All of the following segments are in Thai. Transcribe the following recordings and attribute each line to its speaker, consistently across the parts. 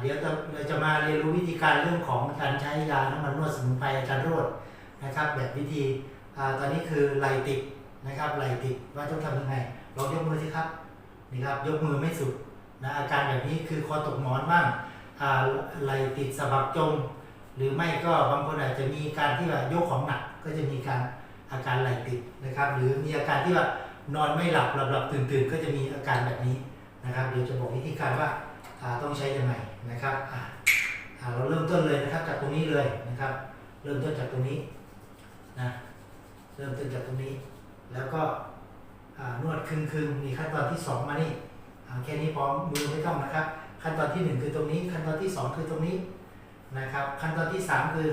Speaker 1: เดี๋ยวเราจะมาเรียนรู้วิธีการเรื่องของการใช้ยาน้ำมันนวดสมุนไพรอาจารย์โรดนะครับ แบบวิธีอตอนนี้คือไหลติดนะครับไหลติดว่าต้องทำยังไงลองยกมือสิครับนี่ครับยกมือไม่สุดนะอาการแบบนี้คือคอตกหมอนบ้างไหลติดสะบักจม หรือไม่ก็บางคนอาจจะมีการที่ว่ายกของหนักก็จะมีการอาการไหลติดนะครับ หรือมีอาการที่ว่านอนไม่หลับหลับหลับตื่นตื่นก็จะมีอาการแบบนี้นะครับ เดี๋ยวจะบอกวิธีการว่า ต้องใช้ยังไงนะครับเราเริ่มต้นเลยนะครับจากตรงนี้เลยนะครับ เริ่มต้นจากตรงนี้นะเริ่มต้นจากตรงนี้ แล้วก็นวดคึงคึงๆมีขั้นตอนที่สองมานี่แค่นี้พร้อมมือไม่ต้องนะครับ ขั้นตอนที่หนึ่งคือตรงนี้ ขั้นตอนที่สองคือตรงนี้นะครับ ขั้นตอนที่ 3 คือ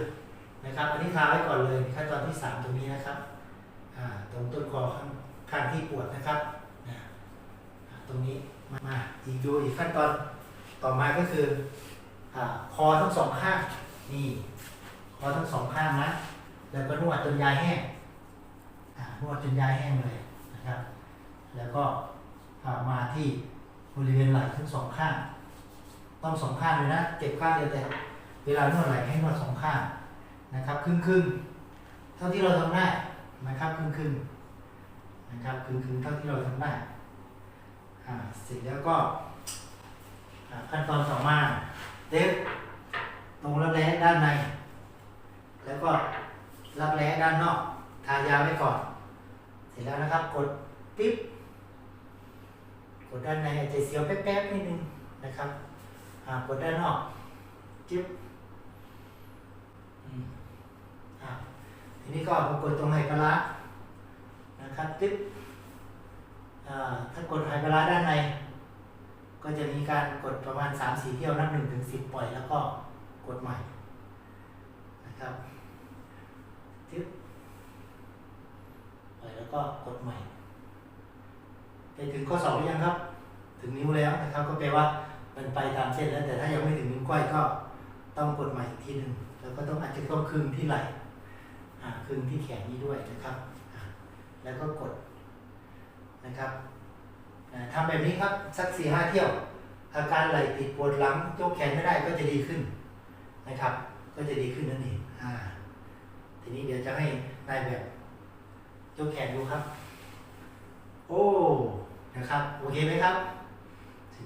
Speaker 1: นะครับ อันนี้ทาไว้ก่อนเลยขั้นตอนที่ 3 ตรงนี้นะครับตรงต้นคอข้างข้างที่ปวดนะครับตรงนี้มาอีกดูอีกขั้นตอน ต่อมาก็คืออคอทั้งสองข้างนี่คอทั้งสองข้างนะแล้วก็นวดจนยายแห้งนวดจนยายแห้งเลยนะครับ แล้วก็มาที่บริเวณไหล่ทั้งสองข้าง ต้องสองข้างเลยนะเจ็บข้างเดียวแต่เวลานวดไหล่ให้นวดสองข้างนะครับครึ่งครึ่งเท่าที่เราทำได้นะครับครึ่งครึ่งนะครับครึ่งครึ่งเท่าที่เราทำได้เสร็จแล้วก็ ขั้นตอนต่อมาเด็บตรงรักแร้ด้านใน แล้วก็รักแร้ด้านนอกทายาไว้ก่อน เสร็จแล้วนะครับ กดปิ๊บกดด้านในอาจจะเสียวแป๊บๆนิดนึงนะครับกดด้านนอกจิ๊บอือะทีนี้ก็มากดตรงไหปลาร้านะครับจิ๊บอ่าถ้ากดไหปลาร้าด้านใน การกดประมาณ 3 4 เที่ยวนับ1ถึง10 ปล่อยแล้วก็กดใหม่นะครับจิ๊บปล่อยแล้วก็กดใหม่ไปถึงข้อสอบหรือยังครับ ถึงนิ้วแล้วนะครับ ก็แปลว่ามันไปตามเส้นแล้วแต่ถ้ายังไม่ถึงนิ้วก้อยก็ต้องกดใหม่อีกทีหนึ่งแล้วก็ต้องอาจจะต้องคึงที่ไหล่คึงที่แขนนี้ด้วยนะครับ แล้วก็กดนะครับทำแบบนี้ครับ สักสี่ห้าเที่ยว อาการไหล่ติดปวดหลังยกแขนไม่ได้ก็จะดีขึ้นนะครับ ก็จะดีขึ้นนั่นเองอ่าทีนี้เดี๋ยวจะให้นายแบบยกแขนดูครับ โอ้นะครับ โอเคไหมครับ